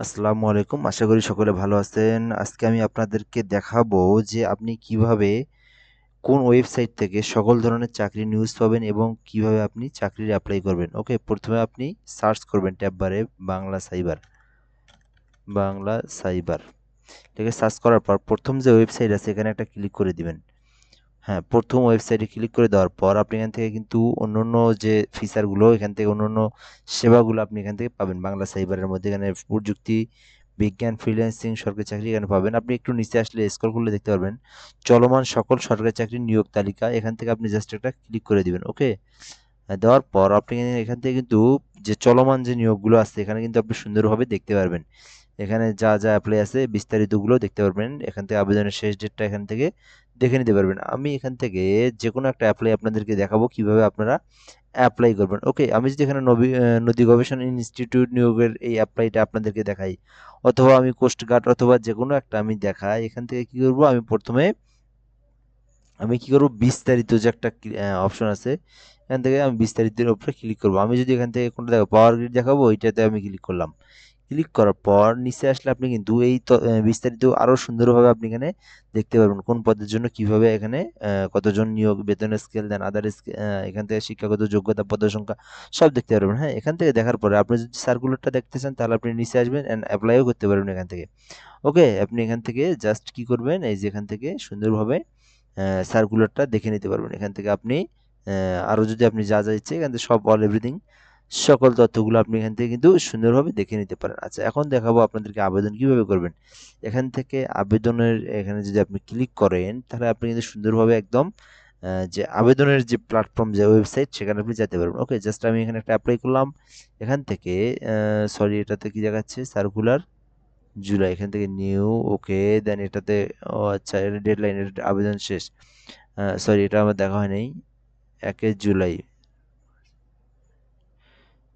আসসালামু আলাইকুম। আশা করি সকলে ভালো আছেন। আজকে আমি আপনাদেরকে দেখাবো যে আপনি কীভাবে কোন ওয়েবসাইট থেকে সকল ধরনের চাকরি নিউজ পাবেন এবং কীভাবে আপনি চাকরির অ্যাপ্লাই করবেন। ওকে, প্রথমে আপনি সার্চ করবেন ট্যাব বারে বাংলা সাইবার বাংলা সাইবার ঠিক আছে সার্চ করার পর প্রথম যে ওয়েবসাইট আছে, এখানে একটা ক্লিক করে দিবেন। হ্যাঁ প্রথম ওয়েবসাইটে ক্লিক করে দেওয়ার পর আপনি এখান থেকে কিন্তু অন্য অন্য যে ফিচারগুলো এখান থেকে অন্য অন্য সেবাগুলো আপনি এখান থেকে পাবেন। বাংলা সাইবারের মধ্যে এখানে প্রযুক্তি, বিজ্ঞান ফ্রিল্যান্সিং সরকারি চাকরি এখানে পাবেন। আপনি একটু নিচে আসলে স্ক্রল করলে দেখতে পারবেন, চলমান সকল সরকারি চাকরির নিয়োগ তালিকা। এখান থেকে আপনি জাস্ট একটা ক্লিক করে দিবেন ওকে দেওয়ার পর আপনি এখান থেকে কিন্তু যে চলমান যে নিয়োগগুলো আছে, এখানে কিন্তু আপনি সুন্দরভাবে দেখতে পারবেন। এখানে যা যা অ্যাপ্লাই আছে, বিস্তারিতগুলো দেখতে পারবেন। এখান থেকে আবেদনের শেষ ডেটটা এখান থেকে দেখে নিতে পারবেন। আমি এখান থেকে যে কোনো একটা অ্যাপ্লাই আপনাদেরকে দেখাবো কীভাবে আপনারা অ্যাপ্লাই করবেন। ওকে আমি যদি এখানে নবী নদী গবেষণা ইনস্টিটিউট নিয়োগের এই অ্যাপ্লাইটা আপনাদেরকে দেখাই, অথবা আমি কোস্টগার্ড অথবা যে কোনো একটা আমি দেখাই, এখান থেকে কি করব? আমি প্রথমে, আমি কি করব? বিস্তারিত যে একটা অপশন আছে, এখান থেকে আমি বিস্তারিতের উপরে ক্লিক করব। আমি যদি এখান থেকে কোনটা দেখো পাওয়ার গ্রিড দেখাবো, ওইটাতে আমি ক্লিক করলাম। ক্লিক করার পর নিচে আসলে আপনি কিন্তু এই বিস্তারিত আরও সুন্দরভাবে আপনি এখানে দেখতে পারবেন কোন পদের জন্য কীভাবে এখানে কতজন নিয়োগ বেতনের স্কেল দেন আদার এখান থেকে শিক্ষাগত যোগ্যতা, পদের সংখ্যা, সব দেখতে পারবেন। হ্যাঁ এখান থেকে দেখার পরে আপনি যদি সার্কুলারটা দেখতে চান তাহলে আপনি নিচে আসবেন অ্যান্ড অ্যাপ্লাইও করতে পারবেন এখান থেকে। ওকে, আপনি এখান থেকে জাস্ট কি করবেন? এই যে এখান থেকে সুন্দরভাবে সার্কুলারটা দেখে নিতে পারবেন। এখান থেকে আপনি আরও যদি আপনি যা যা ইচ্ছে এখান থেকে সব অল এভরিথিং সকল তথ্যগুলো আপনি এখান থেকে কিন্তু সুন্দরভাবে দেখে নিতে পারেন। আচ্ছা এখন দেখাবো আপনাদেরকে আবেদন কীভাবে করবেন। এখান থেকে আবেদনের, এখানে যদি আপনি ক্লিক করেন, তাহলে আপনি কিন্তু সুন্দরভাবে একদম যে আবেদনের যে প্ল্যাটফর্ম যে ওয়েবসাইট সেখানে আপনি যেতে পারবেন। ওকে জাস্ট আমি এখানে একটা অ্যাপ্লাই করলাম। এখান থেকে সরি এটাতে কি দেখাচ্ছে? সার্কুলার জুলাই এখান থেকে নিউ ওকে দেন এটাতে, ও আচ্ছা এটা ডেড ডেডলাইন আবেদন শেষ। সরি এটা আমার দেখা হয় নাই একে জুলাই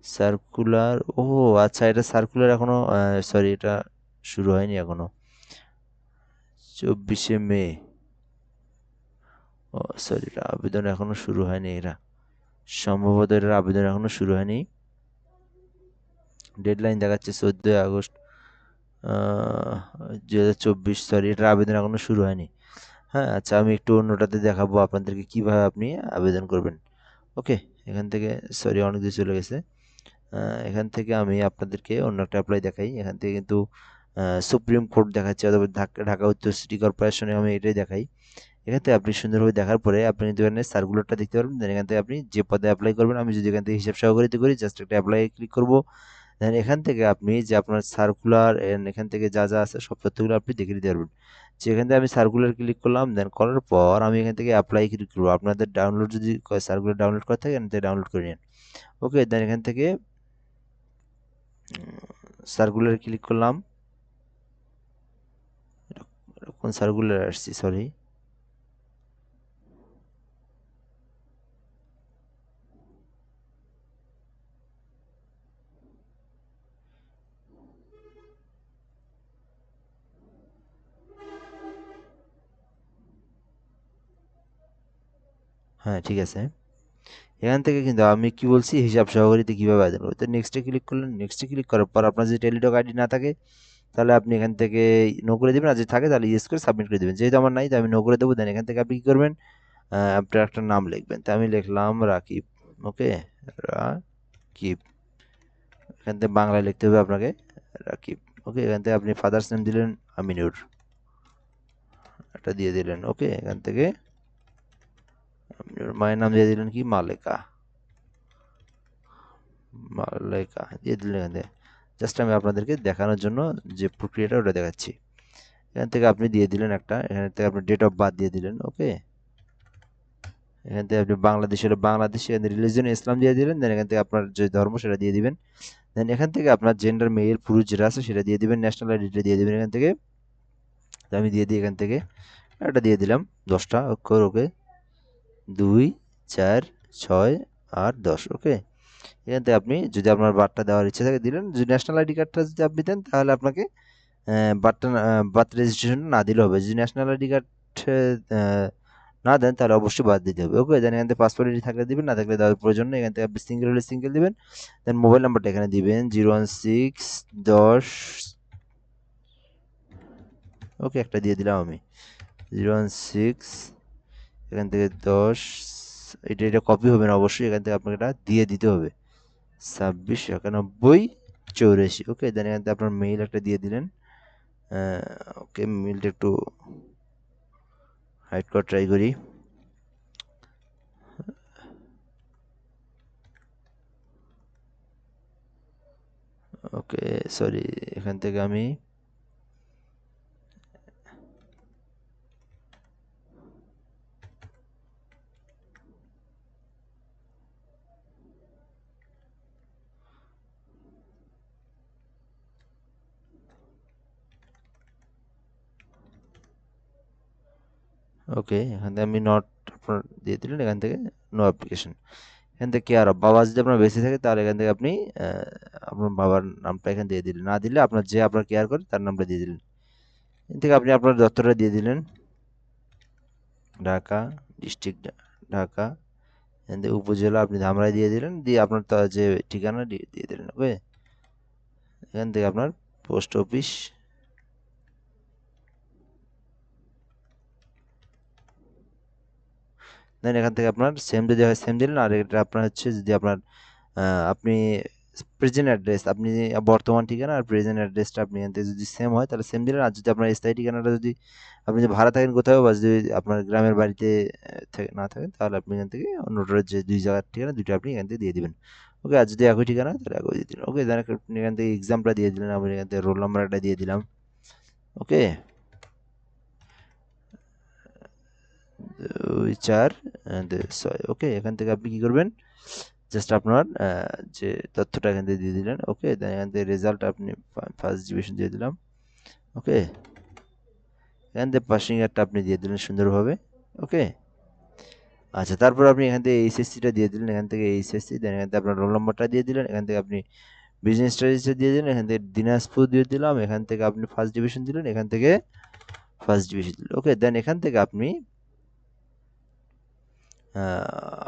সার্কুলার ও আচ্ছা এটা সার্কুলার এখনও সরি এটা শুরু হয়নি এখনও। চব্বিশে মে। ও সরি এটা আবেদন এখনও শুরু হয়নি এরা। সম্ভবত এটার আবেদন এখনও শুরু হয়নি। ডেডলাইন দেখাচ্ছে চোদ্দোই আগস্ট দু হাজার চব্বিশ সরি এটার আবেদন এখনও শুরু হয়নি। হ্যাঁ আচ্ছা আমি একটু অন্যটাতে দেখাবো আপনাদেরকে কীভাবে আপনি আবেদন করবেন। ওকে এখান থেকে সরি অনেক কিছু চলে গেছে। এখান থেকে আমি আপনাদেরকে অন্য একটা অ্যাপ্লাই দেখাই এখান থেকে কিন্তু সুপ্রিম কোর্ট দেখাচ্ছে অথবা ঢাকা উত্তর সিটি কর্পোরেশনে আমি এটাই দেখাই এখান থেকে আপনি সুন্দরভাবে দেখার পরে আপনি কিন্তু এখানে সার্কুলারটা দেখতে পারবেন দেন এখান থেকে আপনি যে পদে অ্যাপ্লাই করবেন আমি যদি এখান থেকে হিসাব সহকারিত করি জাস্ট একটা অ্যাপ্লাই ক্লিক করব দেন এখান থেকে আপনি যে আপনার সার্কুলার এখান থেকে যা যা আছে সব তথ্যগুলো আপনি দেখে নিতে পারবেন যে এখান থেকে আমি সার্কুলার ক্লিক করলাম দেন করার পর আমি এখান থেকে অ্যাপ্লাই ক্লিক করব আপনাদের ডাউনলোড যদি সার্কুলার ডাউনলোড করা থাকে এখান থেকে ডাউনলোড করে নিন ওকে দেন এখান থেকে সার্কুলার ক্লিক করলাম। কোন সার্কুলার আসছি সরি হ্যাঁ ঠিক আছে। এখান থেকে কিন্তু আমি কি বলছি, হিসাব সহকারীতে কীভাবে আবেদন করব তো নেক্সটে ক্লিক করলেন নেক্সটে ক্লিক করার পর আপনার যদি টেলিটক আইডি না থাকে, তাহলে আপনি এখান থেকে নো করে দেবেন। আর যদি থাকে, তাহলে ইয়েস করে সাবমিট করে দেবেন। যেহেতু আমার নাই, তো আমি নো করে দেবো। দেন এখান থেকে আপনি কী করবেন? আপনার একটা নাম লিখবেন। তো আমি লিখলাম রাকিব ওকে রাকিব। এখান থেকে বাংলায় লিখতে হবে আপনাকে, রাকিব ওকে এখান থেকে আপনি ফাদার্স নেম দিলেন, আমিনুর। এটা দিয়ে দিলেন ওকে এখান থেকে মায়ের নাম দিয়ে দিলেন কি মালেকা মালেকা দিয়ে দিলেন জাস্ট আমি আপনাদেরকে দেখানোর জন্য যে প্রক্রিয়াটা ওটা দেখাচ্ছি। এখান থেকে আপনি দিয়ে দিলেন একটা, এখান থেকে আপনি ডেট অফ বার্থ দিয়ে দিলেন ওকে এখান থেকে আপনি বাংলাদেশ হলে বাংলাদেশ, এখান রিলিজন ইসলাম দিয়ে দিলেন দেন এখান থেকে আপনার যে ধর্ম সেটা দিয়ে দিবেন। দেন এখান থেকে আপনার জেন্ডার মেল পুরুষ যেটা আছে সেটা দিয়ে দিবেন ন্যাশনাল আইডিটা দিয়ে দিবেন এখান থেকে। আমি দিয়ে দিই এখান থেকে একটা দিয়ে দিলাম দশটা অক্ষর ওকে দুই, চার, ছয়, আট, দশ, ওকে? এখান থেকে আপনি যদি আপনার বার্থটা দেওয়ার ইচ্ছে থাকে দিলেন, যদি ন্যাশনাল আইডি কার্ডটা যদি আপনি দেন, তাহলে আপনাকে বার্থটা বার্থ রেজিস্ট্রেশন না দিলে হবে। যদি ন্যাশনাল আইডি কার্ড না দেন, তাহলে অবশ্যই বাদ দিতে হবে। ওকে? দেন এখান থেকে পাসপোর্ট আইডি থাকলে দিবেন, না থাকলে দেওয়ার প্রয়োজন নেই। এখান থেকে আপনি সিঙ্গেল হলে সিঙ্গেল দিবেন। দেন মোবাইল নাম্বারটা এখানে দিবেন জিরো ওয়ান সিক্স দশ, ওকে? একটা দিয়ে দিলাম আমি। জিরো ওয়ান সিক্স এখান থেকে দশ, এটা এটা কপি হবে না, অবশ্যই এখান থেকে আপনাকে এটা দিয়ে দিতে হবে। ছাব্বিশ, একানব্বই, চৌরাশি ওকে দেন এখান থেকে আপনার মেইল একটা দিয়ে দিলেন। ওকে মেইলটা একটু হাইড করা ট্রাই করি। ওকে সরি এখান থেকে আমি ওকে, এখান থেকে আমি নট আপনার দিয়ে দিলেন, এখান থেকে নো অ্যাপ্লিকেশন এখান থেকে কেয়ার অফ বাবা যদি আপনার বেশি থাকে, তাহলে এখান থেকে আপনি আপনার বাবার নামটা এখানে দিয়ে দিলেন। না দিলে আপনার যে আপনার কেয়ার করে, তার নামটা দিয়ে দিলেন। এখান থেকে আপনি আপনার দত্তরটা দিয়ে দিলেন। ঢাকা ডিস্ট্রিক্ট ঢাকা, এখান থেকে উপজেলা আপনি ধামরাই দিয়ে দিলেন, দিয়ে আপনার যে ঠিকানা, দিয়ে দিলেন ওকে এখান থেকে আপনার পোস্ট অফিস দেন এখান থেকে আপনার সেম যদি হয় সেম দিলেন। আর এটা আপনার হচ্ছে যদি আপনার আপনি প্রেজেন্ট অ্যাড্রেস আপনি বর্তমান ঠিকানা আর প্রেজেন্ট অ্যাড্রেসটা আপনি এখান থেকে যদি সেম হয়, তাহলে সেম দিলেন। আর যদি আপনার স্থায়ী ঠিকানাটা যদি আপনি যদি ভাড়া থাকেন কোথাও বা যদি আপনার গ্রামের বাড়িতে না থাকেন, তাহলে আপনি এখান থেকে অন্যটার যে দুই জায়গার ঠিকানা দুটো আপনি এখান থেকে দিয়ে দিবেন। ওকে আর যদি একই ঠিকানা, তাহলে একই দিয়ে দিলেন। ওকে দেন আপনি এখান থেকে এক্সামটা দিয়ে দিলেন। আমি এখান থেকে রোল নাম্বারটা দিয়ে দিলাম। ওকে দুই চার ওকে এখান থেকে আপনি কি করবেন জাস্ট আপনার যে তথ্যটা এখান থেকে দিয়ে দিলেন ওকে দেন এখান থেকে রেজাল্ট আপনি ফার্স্ট ডিভিশন দিয়ে দিলাম ওকে এখান থেকে পাসিং একটা আপনি দিয়ে দিলেন সুন্দরভাবে ওকে আচ্ছা তারপর আপনি এখান থেকে এইচএসসিটা দিয়ে দিলেন এখান থেকে এইচএসসি দেন এখান থেকে আপনার রোল নম্বরটা দিয়ে দিলেন এখান থেকে আপনি বিজনেস স্টাডিজটা দিয়ে দিলেন এখান থেকে দিনাজপুর দিয়ে দিলাম এখান থেকে আপনি ফার্স্ট ডিভিশন দিলেন এখান থেকে ফার্স্ট ডিভিশন দিলেন ওকে দেন এখান থেকে আপনি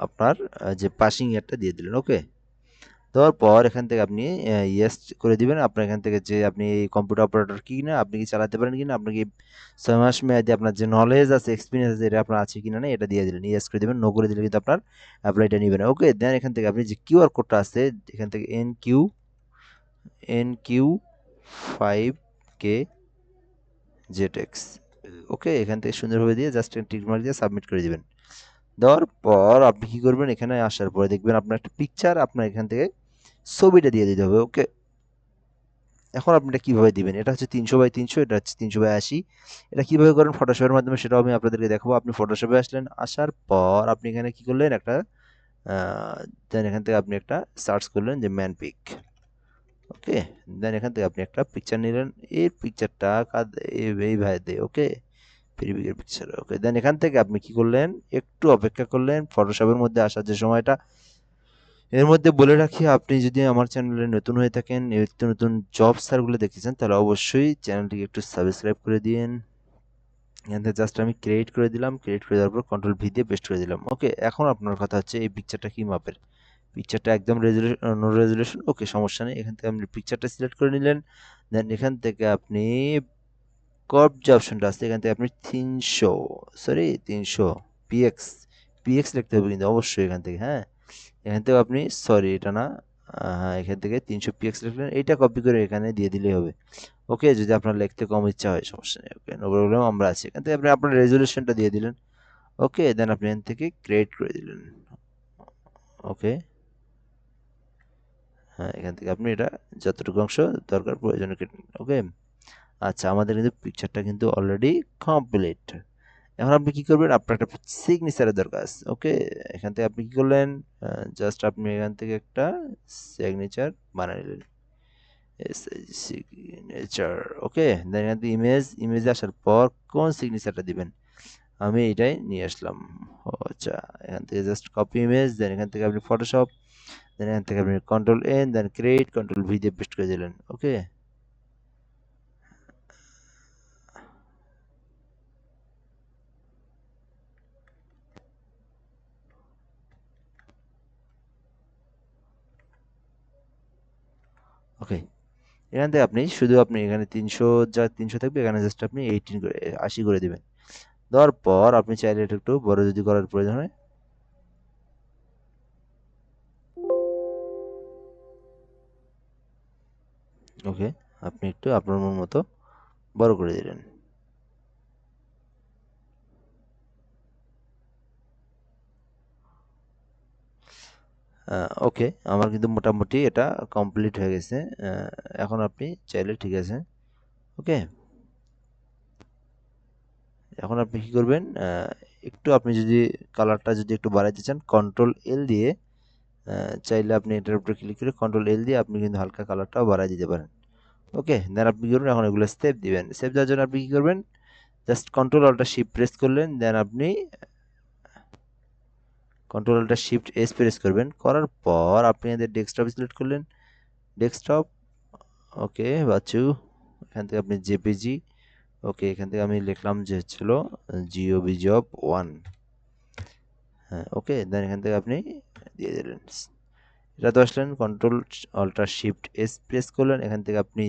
আপনার যে পাসিং ইয়ারটা দিয়ে দিলেন ওকে দেওয়ার পর এখান থেকে আপনি ইয়েস করে দিবেন। আপনার এখান থেকে যে আপনি এই কম্পিউটার অপারেটর কি না আপনি কি চালাতে পারেন কি না আপনি কি ছয় মাস মেয়াদি আপনার যে নলেজ আছে এক্সপিরিয়েন্স আছে, এটা আপনার আছে কি না এটা দিয়ে দিলেন। ইয়েস করে দেবেন নো করে দিলে কিন্তু আপনার অ্যাপ্লাইটা নেবেন ওকে দেন এখান থেকে আপনি যে কিউআর কোডটা আছে, এখান থেকে N Q N Q five K জেটেক্স okay এখান থেকে সুন্দরভাবে দিয়ে জাস্ট টিক দিয়ে সাবমিট করে দিবেন। দেওয়ার পর আপনি কী করবেন? এখানে আসার পরে দেখবেন আপনার একটা পিকচার আপনার এখান থেকে ছবিটা দিয়ে দিতে হবে ওকে এখন আপনি এটা কীভাবে দিবেন? এটা হচ্ছে তিনশো বাই তিনশো, এটা হচ্ছে তিনশো বাই আশি। এটা কীভাবে করেন? ফটোশপের মাধ্যমে সেটাও আমি আপনাদেরকে দেখাবো। আপনি ফটোশপে আসলেন, আসার পর আপনি এখানে কী করলেন? একটা দেন এখান থেকে আপনি একটা সার্চ করলেন যে ম্যান পিক ওকে দেন এখান থেকে আপনি একটা পিকচার নিলেন। এই পিকচারটা কাদ এই ভাই দে ওকে প্রিভিকের পিকচার ওকে দেন এখান থেকে আপনি কি করলেন? একটু অপেক্ষা করলেন। ফটোশপের মধ্যে আসার যে সময়টা, এর মধ্যে বলে রাখি, আপনি যদি আমার চ্যানেলে নতুন হয়ে থাকেন, নিত্য নতুন জব স্যারগুলো দেখেছেন, তাহলে অবশ্যই চ্যানেলটিকে একটু সাবস্ক্রাইব করে দিন এখান থেকে জাস্ট আমি ক্রিয়েট করে দিলাম। ক্রিয়েট করে দেওয়ার পর কন্ট্রোল ভি দিয়ে পেস্ট করে দিলাম। ওকে এখন আপনার কথা হচ্ছে এই পিকচারটা কি মাপের? পিকচারটা একদম রেজুলেশন নো রেজুলেশন ওকে সমস্যা নেই। এখান থেকে আপনি পিকচারটা সিলেক্ট করে নিলেন। দেন এখান থেকে আপনি কর্প যে অপশনটা আছে, এখান থেকে আপনি তিনশো সরি তিনশো পিএক্স পিএক্স লিখতে হবে কিন্তু অবশ্যই এখান থেকে হ্যাঁ? এখান থেকে আপনি সরি এটা না হ্যাঁ এখান থেকে তিনশো পিএক্স লিখলেন, এইটা কপি করে এখানে দিয়ে দিলেই হবে। ওকে যদি আপনার লিখতে কম ইচ্ছা হয়, সমস্যা নেই ওকে নো প্রবলেম আমরা আছি। এখান থেকে আপনি আপনার রেজলিউশনটা দিয়ে দিলেন। ওকে দেন আপনি এখান থেকে ক্রিয়েট করে দিলেন। ওকে হ্যাঁ এখান থেকে আপনি এটা যতটুকু অংশ দরকার প্রয়োজন ওকে আচ্ছা আমাদের কিন্তু পিকচারটা কিন্তু অলরেডি কমপ্লিট এখন আপনি কি করবেন? আপনার একটা সিগনেচারের দরকার আছে ওকে এখান থেকে আপনি কি করলেন? জাস্ট আপনি এখান থেকে একটা সিগনেচার বানিয়ে নিলেন। সিগনেচার ওকে দেন এখান থেকে ইমেজ ইমেজে আসার পর কোন সিগনেচারটা দিবেন? আমি এটাই নিয়ে আসলাম। আচ্ছা এখান থেকে জাস্ট কপি ইমেজ দেন এখান থেকে আপনি ফটোশপ দেন এখান থেকে আপনি control N then create control V দিয়ে পেস্ট করে দিলেন ওকে ওকে এখান থেকে আপনি শুধু আপনি এখানে তিনশো যা তিনশো থাকবে, এখানে জাস্ট আপনি এইটিন করে, আশি করে দেবেন। দেওয়ার পর আপনি চাইলে এটা একটু বড় যদি করার প্রয়োজন হয়। ওকে আপনি একটু আপনার মন মতো বড় করে দিলেন। ওকে আমার কিন্তু মোটামুটি এটা কমপ্লিট হয়ে গেছে। এখন আপনি চাইলে ঠিক আছে ওকে এখন আপনি কি করবেন একটু আপনি যদি কালারটা যদি একটু বাড়াইতে চান কন্ট্রোল এল দিয়ে চাইলে আপনি এটার উপরে ক্লিক করে কন্ট্রোল এল দিয়ে আপনি কিন্তু হালকা কালারটাও বাড়াই দিতে পারেন। ওকে দেন আপনি কি করবেন, এখন এগুলো সেভ দিবেন। সেভ দেওয়ার জন্য আপনি কি করবেন just control alt shift press করলেন দেন আপনি control alt shift S press করবেন। করার পর আপনি এদের ডেস্কটপ সিলেক্ট করলেন। ডেস্কটপ ওকে বাচ্চু, এখান থেকে আপনি জেপিজি ওকে এখান থেকে আমি লিখলাম যে হচ্ছিল জিও বিজব ওয়ান হ্যাঁ ওকে দেন এখান থেকে আপনি দিয়ে দিলেন। এটা তো আসলেন control alt shift S press করলেন, এখান থেকে আপনি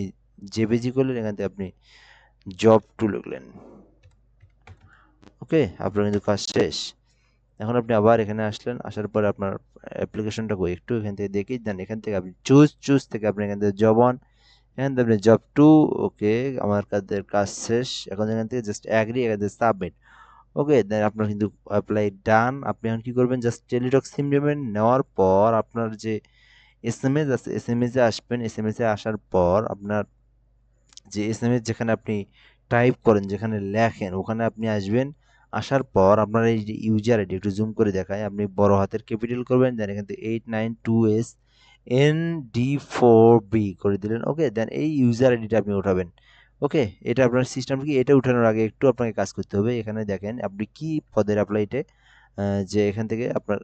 জেপিজি করলেন, এখান থেকে আপনি জব টু লিখলেন। ওকে আপনার কিন্তু কাজ শেষ। এখন আপনি আবার এখানে আসলেন, আসার পর আপনার অ্যাপ্লিকেশনটা কই একটু এখান থেকে দেখি দেন এখান থেকে আপনি চুজ চুজ থেকে আপনি এখান থেকে জব অন এখান থেকে আপনি জব টু ওকে আমার কাজের কাজ শেষ, এখন এখান থেকে জাস্ট অ্যাগ্রি এখান থেকে সাবমিট ওকে দেন আপনার কিন্তু অ্যাপ্লাই ডান আপনি এখন কী করবেন জাস্ট টেলিটক সিম নেবেন নেওয়ার পর আপনার যে এস এম এস আছে এস এম এসে আসবেন এস এম এসে আসার পর আপনার যে এস এম এস যেখানে আপনি টাইপ করেন, যেখানে লেখেন, ওখানে আপনি আসবেন আসার পর আপনার এই যে ইউজার আইডি একটু জুম করে দেখায়, আপনি বড় হাতের ক্যাপিটাল করবেন দেন এখান থেকে eight nine two S N D four B করে দিলেন ওকে দেন এই ইউজার আইডিটা আপনি উঠাবেন ওকে এটা আপনার সিস্টেম কি? এটা উঠানোর আগে একটু আপনাকে কাজ করতে হবে। এখানে দেখেন আপনি কি পদের অ্যাপ্লাইটে যে এখান থেকে আপনার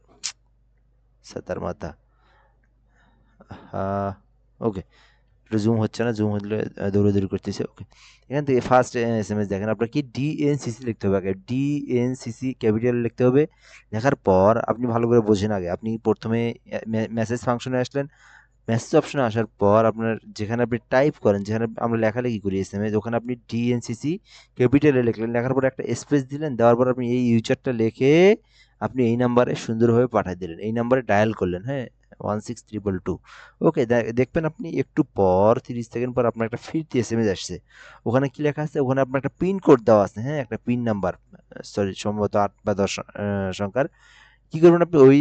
সাতার মাথা ওকে একটু জুম হচ্ছে না জুম হলে দৌড়াদৌড়ি করতেছে ওকে এখান থেকে ফার্স্ট এস এম এস দেখেন, আপনার কি ডিএনসিসি লিখতে হবে আগে? ডিএনসিসি ক্যাপিটাল লিখতে হবে, লেখার পর আপনি ভালো করে বোঝেন আগে। আপনি প্রথমে মেসেজ ফাংশনে আসলেন মেসেজ অপশনে আসার পর আপনার যেখানে আপনি টাইপ করেন, যেখানে আমরা লেখালেখি করি এস এম এস ওখানে আপনি ডিএনসিসি ক্যাপিটালে লিখলেন, লেখার পর একটা স্পেস দিলেন, দেওয়ার পর আপনি এই ইউজারটা লিখে আপনি এই নাম্বারে সুন্দরভাবে পাঠিয়ে দিলেন, এই নাম্বারে ডায়াল করলেন হ্যাঁ? One six triple two okay দেখবেন আপনি একটু পর, তিরিশ সেকেন্ড পর আপনার একটা এস এম এস আসছে। ওখানে কি লেখা আছে? ওখানে আপনার একটা কোড দেওয়া আছে হ্যাঁ? একটা পিন নাম্বার সরি সম্ভবত আট বা দশ সংখ্যার। কী করবেন আপনি? ওই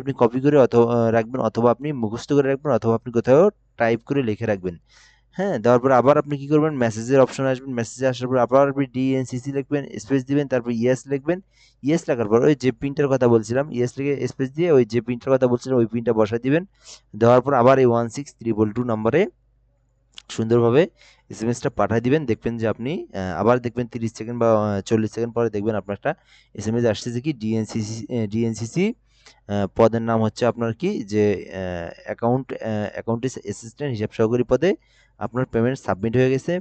আপনি কপি করে অথবা রাখবেন, অথবা আপনি মুখস্থ করে রাখবেন, অথবা আপনি কোথাও টাইপ করে লিখে রাখবেন। হ্যাঁ দেওয়ার পরে আবার আপনি কি করবেন? মেসেজের অপশন আসবেন। মেসেজে আসার পর আবার আপনি ডিএনসিসি লিখবেন স্পেস দিবেন, তারপর ইয়েস লিখবেন। ইয়েস লেখার পর ওই যে পিনটার কথা বলছিলাম ইয়েস লিখে স্পেস দিয়ে ওই যে পিনটার কথা বলছিলাম, ওই পিনটা বসাই দিবেন। দেওয়ার পর আবার এই ওয়ান সিক্স ত্রিপল টু নম্বরে সুন্দরভাবে এসএমএসটা পাঠিয়ে দিবেন। দেখবেন যে আপনি আবার দেখবেন তিরিশ সেকেন্ড বা, চল্লিশ সেকেন্ড পরে দেখবেন আপনার একটা এস এম এস আসতেছে কি ডিএনসিসি ডিএনসিসি পদের নাম হচ্ছে আপনার কি? যে অ্যাকাউন্ট অ্যাকাউন্ট অ্যাসিস্ট্যান্ট হিসাব সহকারী পদে আপনার পেমেন্ট সাবমিট হয়ে গেছে।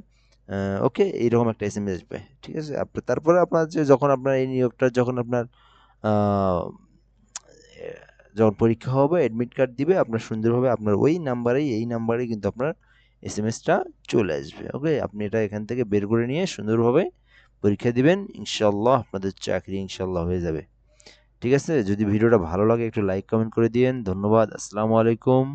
ওকে এইরকম একটা এস এম এস আসবে, ঠিক আছে? তারপরে আপনার যে, যখন আপনার এই নিয়োগটা, যখন আপনার যখন পরীক্ষা হবে অ্যাডমিট কার্ড দিবে, আপনার সুন্দরভাবে আপনার ওই নাম্বারেই এই নাম্বারেই কিন্তু আপনার এস এম এসটা চলে আসবে ওকে আপনি এটা এখান থেকে বের করে নিয়ে সুন্দরভাবে পরীক্ষা দিবেন ইনশাল্লাহ আপনাদের চাকরি ইনশাল্লাহ হয়ে যাবে। ঠিক আছে? যদি ভিডিওটা ভালো লাগে একটু লাইক কমেন্ট করে দিন ধন্যবাদ। আসসালামু আলাইকুম।